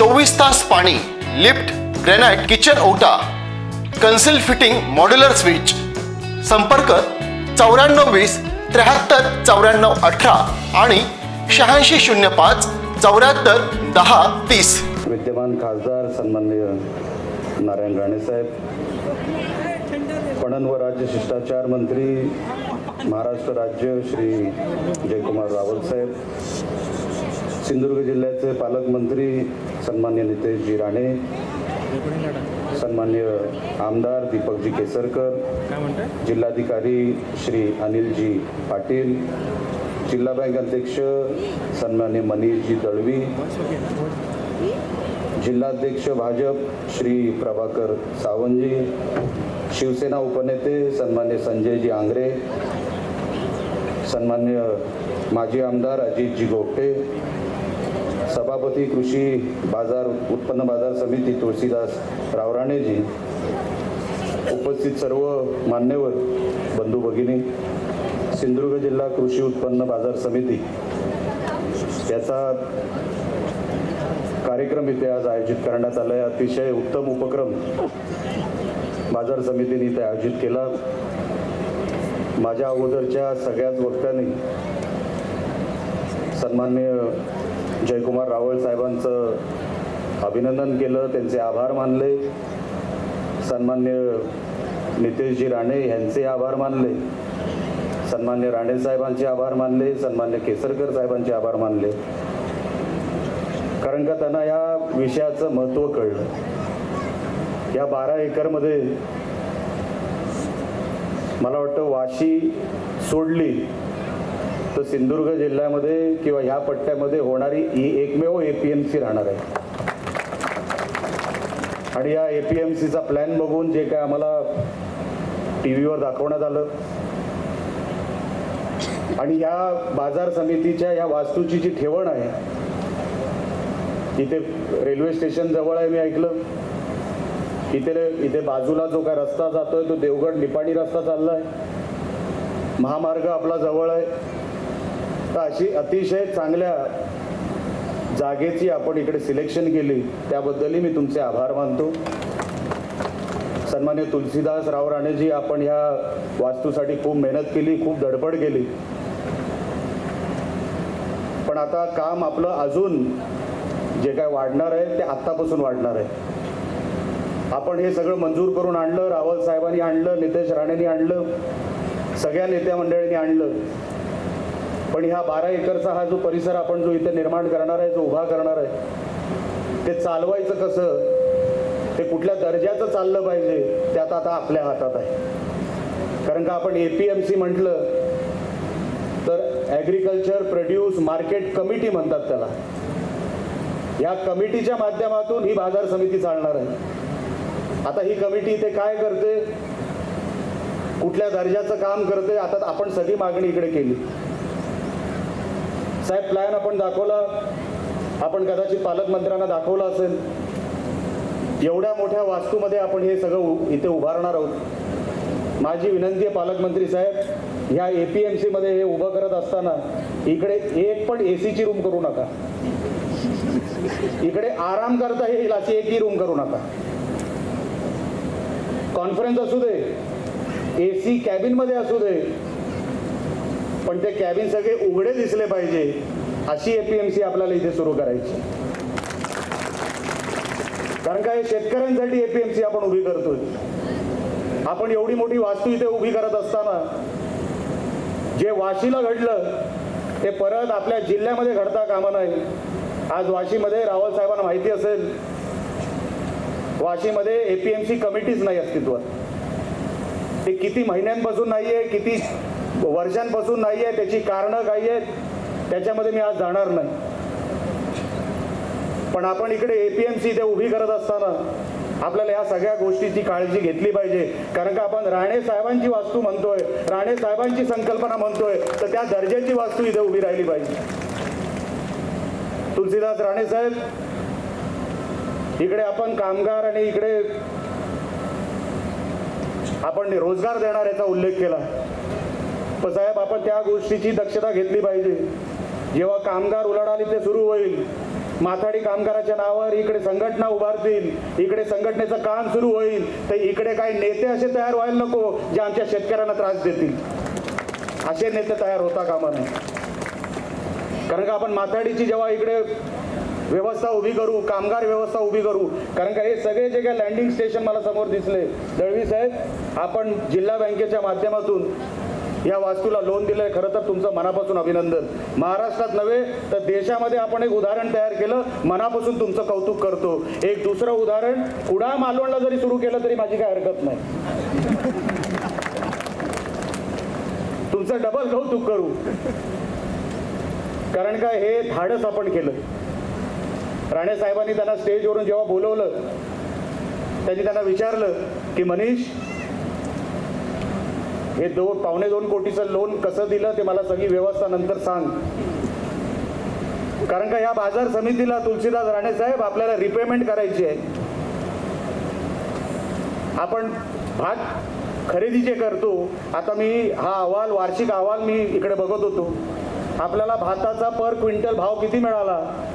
चोवीस तास पाणी लिफ्ट ग्रेनाइट किचन ओटा कन्सिल फिटिंग मॉड्युलर स्विच. संपर्क चौऱ्याण्णव वीस त्र्याहत्तर चौऱ्याण्णव अठरा आणि शहाऐंशी शून्य पाच चौऱ्याहत्तर दहा तीस. विद्यमान खासदार सन्माननीय नारायण राणेसाहेब पणन व राज्य शिष्टाचार मंत्री महाराष्ट्र राज्य श्री जयकुमार रावल साहेब सिंधुदुर्ग जिल्ह्याचे पालकमंत्री सन्मान्य नितेशजी राणे सन्मान्य आमदार दीपकजी केसरकर जिल्हाधिकारी श्री अनिलजी पाटील जिल्हा बँक अध्यक्ष सन्मान्य मनीषजी दळवी जिल्हाध्यक्ष भाजप श्री प्रभाकर सावंतजी शिवसेना उपनेते सन्मान्य संजयजी आंग्रे सन्मान्य माजी आमदार अजितजी गोपटे सभापती कृषी बाजार उत्पन्न बाजार समिती तुळशीदास रावराणेजी उपस्थित सर्व मान्यवर बंधू भगिनी सिंधुदुर्ग जिल्हा कृषी उत्पन्न बाजार समिती. याचा कार्यक्रम इथे आज आयोजित करण्यात आला आहे अतिशय उत्तम उपक्रम बाजार समितीने इथे आयोजित केला. माझ्या अगोदरच्या सगळ्याच वक्त्यांनी सन्मान्य जयकुमार रावळ साहेबांचं अभिनंदन केलं त्यांचे आभार मानले. सन्मान्य नितेशजी राणे यांचे आभार मानले. सन्मान्य राणे साहेबांचे आभार मानले सन्मान्य केसरकर साहेबांचे आभार मानले. कारण का त्यांना या विषयाचं महत्त्व कळलं. या बारा एकरमध्ये मला वाटतं वाशी सोडली तर सिंधुदुर्ग जिल्ह्यामध्ये किंवा ह्या पट्ट्यामध्ये होणारी ही एकमेव ए पी एम सी राहणार आहे. आणि या ए पी एम सीचा प्लॅन बघून जे काय आम्हाला टी व्हीवर दाखवण्यात आलं. आणि या बाजार समितीच्या या वास्तूची जी ठेवण आहे इथे रेल्वे स्टेशन जवळ आहे मी ऐकलं. इथे इथे बाजूला जो काय रस्ता जातोय तो देवगड निपाणी रस्ता चाललाय. महामार्ग आपला जवळ आहे. तर अशी अतिशय चांगल्या जागेची आपण इकडे सिलेक्शन केली. त्याबद्दलही मी तुमचे आभार मानतो. सन्मान्य तुलसीदास राव राणेजी आपण ह्या वास्तूसाठी खूप मेहनत केली खूप धडपड केली. पण आता काम आपलं अजून जे काय वाढणार आहे ते आत्तापासून वाढणार आहे. आपण हे सगळं मंजूर करून आणलं रावल साहेबांनी आणलं नितेश राणेंनी आणलं सगळ्या नेत्या मंडळींनी आणलं. पण ह्या बारा एकरचा हा जो परिसर आपण जो इथे निर्माण करणार आहे जो उभा करणार आहे ते चालवायचं कसं? ते कुठल्या दर्जाचं चाललं पाहिजे? ते आता आता आपल्या हातात आहे. कारण का आपण ए पी एम सी म्हटलं तर ॲग्रिकल्चर प्रोड्यूस मार्केट कमिटी म्हणतात त्याला. या कमिटीच्या माध्यमातून ही बाजार समिती चालणार आहे. आता ही कमिटी इथे काय करते? कुठल्या दर्जाचं काम करते? आता आपण सगळी मागणी इकडे केली. साहेब प्लॅन आपण दाखवला. आपण कदाचित पालकमंत्र्यांना दाखवला असेल. एवढ्या मोठ्या वास्तूमध्ये आपण हे सगळं उ- इथे उभारणार आहोत. माझी विनंती आहे पालकमंत्री साहेब ह्या ए पी एम सीमध्ये हे उभं करत असताना इकडे एक पण ए सीची रूम करू नका. इकडे आराम करता येईल अशी एकही रूम करू नका. कॉन्फरन्स असू दे ए सी कॅबिनमध्ये असू दे पण ते कॅबिन सगळे उघडे दिसले पाहिजे अशी एपीएमसी आपल्याला इथे सुरू करायची. कारण काय शेतकऱ्यांसाठी एपीएमसी आपण उभी करतोय. आपण एवढी मोठी वास्तू इथे उभी करत असताना जे वाशीला घडलं ते परत आपल्या जिल्ह्यामध्ये घडता कामा नाही. आज वाशीमध्ये रावल साहेबांना माहिती असेल वाशीमध्ये एपीएमसी कमिटीच नाही अस्तित्वात. ते किती महिन्यांपासून नाही आहे किती वर्षांपासून नाही आहे त्याची कारणं काही आहेत त्याच्यामध्ये मी आज जाणार नाही. पण आपण इकडे एपीएमसी इथे उभी करत असताना आपल्याला या सगळ्या गोष्टीची काळजी घेतली पाहिजे. कारण का आपण राणे साहेबांची वास्तू म्हणतोय राणे साहेबांची संकल्पना म्हणतोय तर त्या दर्जाची वास्तू इथे उभी राहिली पाहिजे. तुलसीदास राणे साहेब इकडे आपण कामगार आणि इकडे आपण रोजगार देणार याचा उल्लेख केला. पण साहेब आपण त्या गोष्टीची दक्षता घेतली पाहिजे. जेव्हा कामगार उलाढाली ते सुरू होईल माथाडी कामगाराच्या नावावर इकडे संघटना उभारतील इकडे संघटनेचं काम सुरू होईल तर इकडे काही नेते असे तयार व्हायला नको जे आमच्या शेतकऱ्यांना त्रास देतील. असे नेते तयार होता कामा नाही कारण का आपण माथाडीची जेव्हा इकडे व्यवस्था उभी करू कामगार व्यवस्था उभी करू कारण का हे सगळे जे काही लँडिंग स्टेशन मला समोर दिसले. दळवी साहेब आपण जिल्हा बँकेच्या माध्यमातून या वास्तूला लोन दिलंय खरं तर तुमचं मनापासून अभिनंदन. महाराष्ट्रात नव्हे तर देशामध्ये आपण एक उदाहरण तयार केलं मनापासून तुमचं कौतुक करतो. एक दुसरं उदाहरण कुडा मालवणला जरी सुरू केलं तरी माझी काय हरकत नाही. तुमचं डबल कौतुक करू. कारण का हे धाडस आपण केलं. राणे साहेबांनी त्यांना स्टेजवरून जेव्हा बोलवलं त्यांनी त्यांना विचारलं की मनीष हे दोन पावणे दोन कोटीचं लोन कसं दिलं ते मला सगळी व्यवस्था नंतर सांग. कारण का या बाजार समितीला तुलसीदास राणे साहेब आपल्याला रिपेमेंट करायची आहे. आपण भात खरेदी जे करतो. आता मी हा अहवाल वार्षिक अहवाल मी इकडे बघत होतो. आपल्याला भाताचा पर क्विंटल भाव किती मिळाला?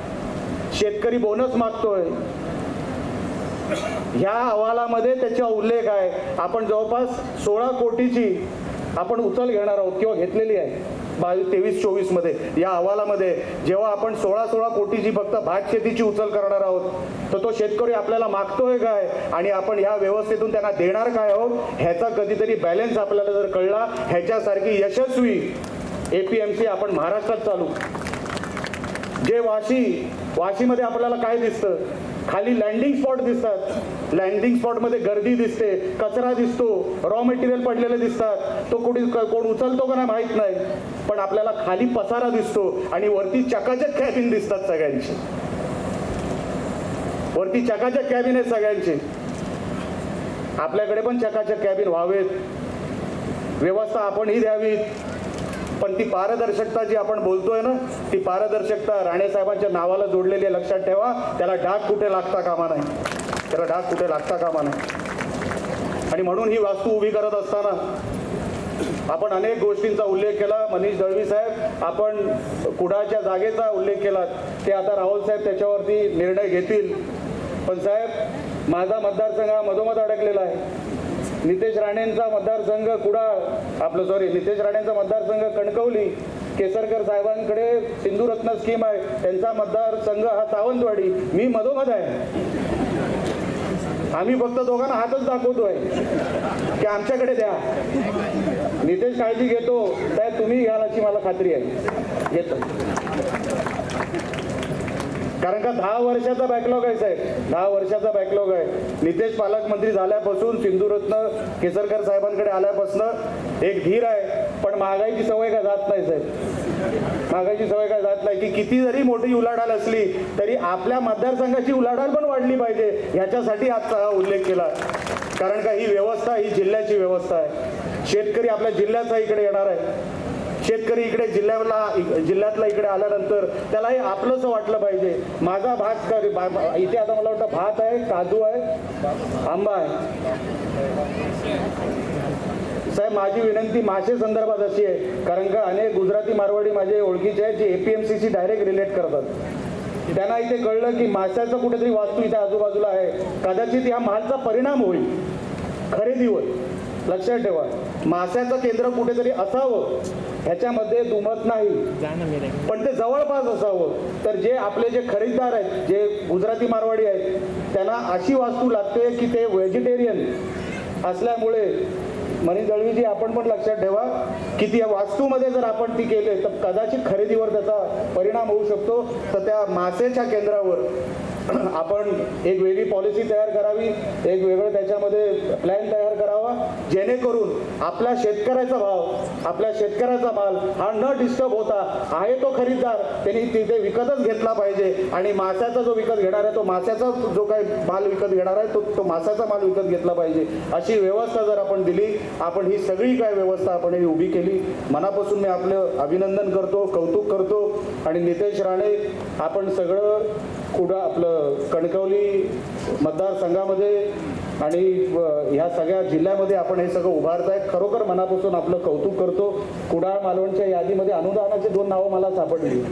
शेतकरी बोनस मागतोय. ह्या अहवालामध्ये त्याचा उल्लेख आहे. आपण जवळपास सोळा कोटीची आपण उचल घेणार आहोत किंवा घेतलेली आहे. बावीस तेवीस चोवीसमध्ये. या अहवालामध्ये जेव्हा आपण सोळा सोळा कोटीची फक्त भात शेतीची उचल करणार आहोत तर तो शेतकरी आपल्याला मागतोय काय? आणि आपण ह्या व्यवस्थेतून त्यांना देणार काय आहोत? ह्याचा कधीतरी बॅलन्स आपल्याला जर कळला ह्याच्यासारखी यशस्वी ए पी एम सी आपण महाराष्ट्रात चालू. जे वाशी वाशीमध्ये आपल्याला काय दिसतं? खाली लँडिंग स्पॉट दिसतात. लँडिंग स्पॉटमध्ये गर्दी दिसते कचरा दिसतो रॉ मटेरियल पडलेले दिसतात. तो कोणी कोण उचलतो का नाही माहीत नाही. पण आपल्याला खाली पसारा दिसतो आणि वरती चकाचक कॅबिन दिसतात सगळ्यांची. वरती चकाचक कॅबिन आहेत सगळ्यांचे. आपल्याकडे पण चकाचक कॅबिन व्हावेत. व्यवस्था आपणही द्यावी पण ती पारदर्शकता जी आपण बोलतोय ना ती पारदर्शकता राणेसाहेबांच्या नावाला जोडलेली आहे लक्षात ठेवा. त्याला डाग कुठे लागता कामा नाही. त्याला डाग कुठे लागता कामा नाही. आणि म्हणून ही वास्तू उभी करत असताना आपण अनेक गोष्टींचा उल्लेख केला. मनीष दळवी साहेब आपण कुडाच्या जागेचा उल्लेख केला. ते आता राहुल साहेब त्याच्यावरती निर्णय घेतील. पण साहेब माझा मतदारसंघ हा मधोमध अडकलेला आहे. नितेश राणेंचा मतदारसंघ कुडा? आपलं सॉरी नितेश राणेंचा मतदारसंघ कणकवली. केसरकर साहेबांकडे सिंधुरत्न स्कीम आहे. त्यांचा मतदारसंघ हा सावंतवाडी. मी मधोमध आहे. आम्ही फक्त दोघांना हातच दाखवतोय. की आमच्याकडे द्या. नितेश काळजी घेतो. त्या तुम्ही घ्याल अशी मला खात्री आहे. घेतो कारण का दहा वर्षाचा बॅकलॉग आहे साहेब. दहा वर्षाचा बॅकलॉग आहे. नितेश पालकमंत्री झाल्यापासून सिंधुरत्न केसरकर साहेबांकडे आल्यापासून एक धीर आहे. पण महागाईची सवय काय जात नाही साहेब? महागाईची सवय काय जात नाही? की किती जरी मोठी उलाढाल असली तरी आपल्या मतदारसंघाची उलाढाल पण वाढली पाहिजे. ह्याच्यासाठी आजचा हा उल्लेख केला. कारण का ही व्यवस्था ही जिल्ह्याची व्यवस्था आहे. शेतकरी आपल्या जिल्ह्याचा इकडे येणार आहे. शेतकरी इकडे जिल्ह्याला जिल्ह्यातला इकडे आल्यानंतर त्यालाही आपलंसं वाटलं पाहिजे. माझा भात इथे आता मला वाटतं भात आहे काजू आहे आंबा आहे. साहेब माझी विनंती मासे संदर्भात अशी आहे कारण का अनेक गुजराती मारवाडी माझे ओळखीचे आहेत जे एपीएमसीशी डायरेक्ट रिलेट करतात. त्यांना इथे कळलं की माशाचं कुठेतरी वास्तू इथे आजूबाजूला आहे. कदाचित या मालचा परिणाम होईल. खरेदीवर लक्षात ठेवा. माशाचं केंद्र कुठेतरी असावं. ह्याच्यामध्ये दुमत नाही. पण ते जवळपास असावं. तर जे आपले जे खरीददार आहेत जे गुजराती मारवाडी आहेत त्यांना अशी वास्तू लागते की ते व्हेजिटेरियन असल्यामुळे मनीष दळवीजी आपण पण लक्षात ठेवा की ती या वास्तूमध्ये जर आपण ती केले तर कदाचित खरेदीवर त्याचा परिणाम होऊ शकतो. तर त्या मासेच्या केंद्रावर आपण एक वेगळी पॉलिसी तयार करावी एक वेगळं त्याच्यामध्ये प्लॅन तयार करावा जेणेकरून आपल्या शेतकऱ्याचा भाव आपल्या शेतकऱ्याचा माल हा न डिस्टर्ब होता आहे तो खरीददार त्यांनी तिथे विकतच घेतला पाहिजे. आणि माशाचा जो विकत घेणार आहे तो माशाचा जो काही माल विकत घेणार आहे तो तो माशाचा माल विकत घेतला पाहिजे. अशी व्यवस्था जर आपण दिली आपण ही सगळी काय व्यवस्था आपण ही उभी केली मनापासून मी आपलं अभिनंदन करतो कौतुक करतो. आणि नितेश राणे आपण सगळं कुठं आपलं कणकवली मतदारसंघामध्ये आणि ह्या सगळ्या जिल्ह्यामध्ये आपण हे सगळं उभारत आहे खरोखर मनापासून आपलं कौतुक करतो. कुडाळ मालवणच्या यादीमध्ये अनुदानाची दोन नावं मला सापडली.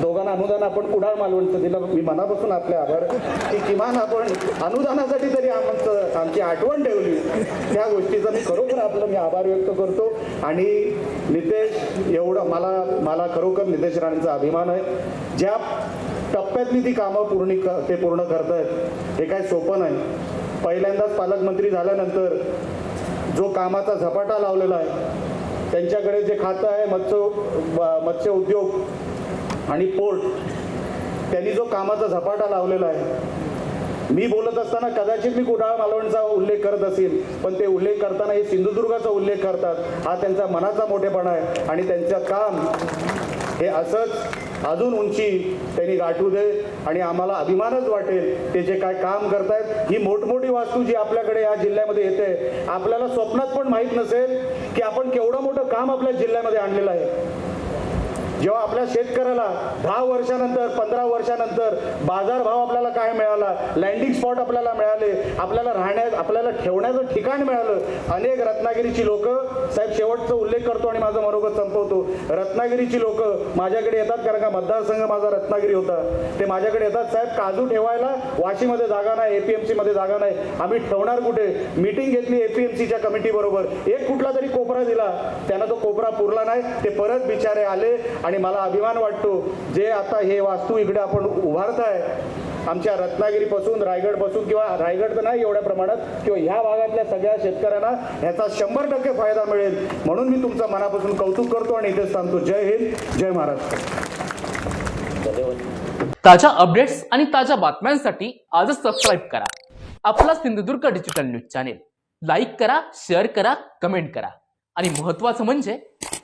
दोघांना अनुदान आपण कुडाळ मालवणचं दिलं. मी मनापासून आपले आभार. की किमान आपण अनुदानासाठी तरी आमचं आमची आठवण ठेवली त्या गोष्टीचा मी खरोखर आपलं मी आभार व्यक्त करतो. आणि नितेश एवढं मला मला खरोखर नितेश राणेंचा अभिमान आहे. ज्या टप्प्यातली ती कामं पूर्ण ते पूर्ण करतायत. हे काय सोपं नाही. पहिल्यांदाच पालकमंत्री झाल्यानंतर जो कामाचा झपाटा लावलेला आहे त्यांच्याकडे जे खातं आहे मत्स्य मत्स्य उद्योग आणि पोर्ट त्यांनी जो कामाचा झपाटा लावलेला आहे मी बोलत असताना कदाचित मी कुडाळ मालवणचा उल्लेख करत असेल पण ते उल्लेख करताना हे सिंधुदुर्गाचा उल्लेख करतात. हा त्यांचा मनाचा मोठेपणा आहे आणि त्यांचं काम हे असंच अजून उंची त्यांनी गाठू दे आणि आम्हाला अभिमानच वाटेल ते जे काय काम करतायत. ही मोठमोठी वास्तू जी आपल्याकडे या जिल्ह्यामध्ये येते आपल्याला स्वप्नात पण माहीत नसेल की आपण केवढं मोठं काम आपल्या जिल्ह्यामध्ये आणलेलं आहे. जेव्हा आपल्या शेतकऱ्याला दहा वर्षानंतर पंधरा वर्षानंतर बाजारभाव आपल्याला काय मिळाला? लँडिंग स्पॉट आपल्याला मिळाले. आपल्याला राहण्यास आपल्याला ठेवण्याचं ठिकाण मिळालं. अनेक रत्नागिरीची लोक साहेब शेवटचा उल्लेख करतो आणि माझं मनोगत संपवतो. रत्नागिरीची लोक माझ्याकडे येतात कारण का मतदारसंघ माझा रत्नागिरी होता. ते माझ्याकडे येतात. साहेब काजू ठेवायला वाशीमध्ये जागा नाही एपीएमसीमध्ये जागा नाही. आम्ही ठेवणार कुठे? मीटिंग घेतली एपीएमसीच्या कमिटीबरोबर एक कुठला तरी कोपरा दिला. त्यांना तो कोपरा पुरला नाही. ते परत बिचारे आले. आणि मला अभिमान वाटतो जे आता हे वास्तू इकडे आपण उभारत आहे आमच्या रत्नागिरीपासून रायगडपासून किंवा रायगड तर नाही एवढ्या प्रमाणात किंवा ह्या भागातल्या सगळ्या शेतकऱ्यांना ह्याचा शंभर टक्के फायदा मिळेल. म्हणून मी तुमचं मनापासून कौतुक करतो आणि इथेच सांगतो जय हिंद जय महाराष्ट्र. ताज्या अपडेट्स आणि ताज्या बातम्यांसाठी आजच सबस्क्राईब करा. आपला Sindhudurg digital news channel like करा शेअर करा कमेंट करा. आणि महत्त्वाचं म्हणजे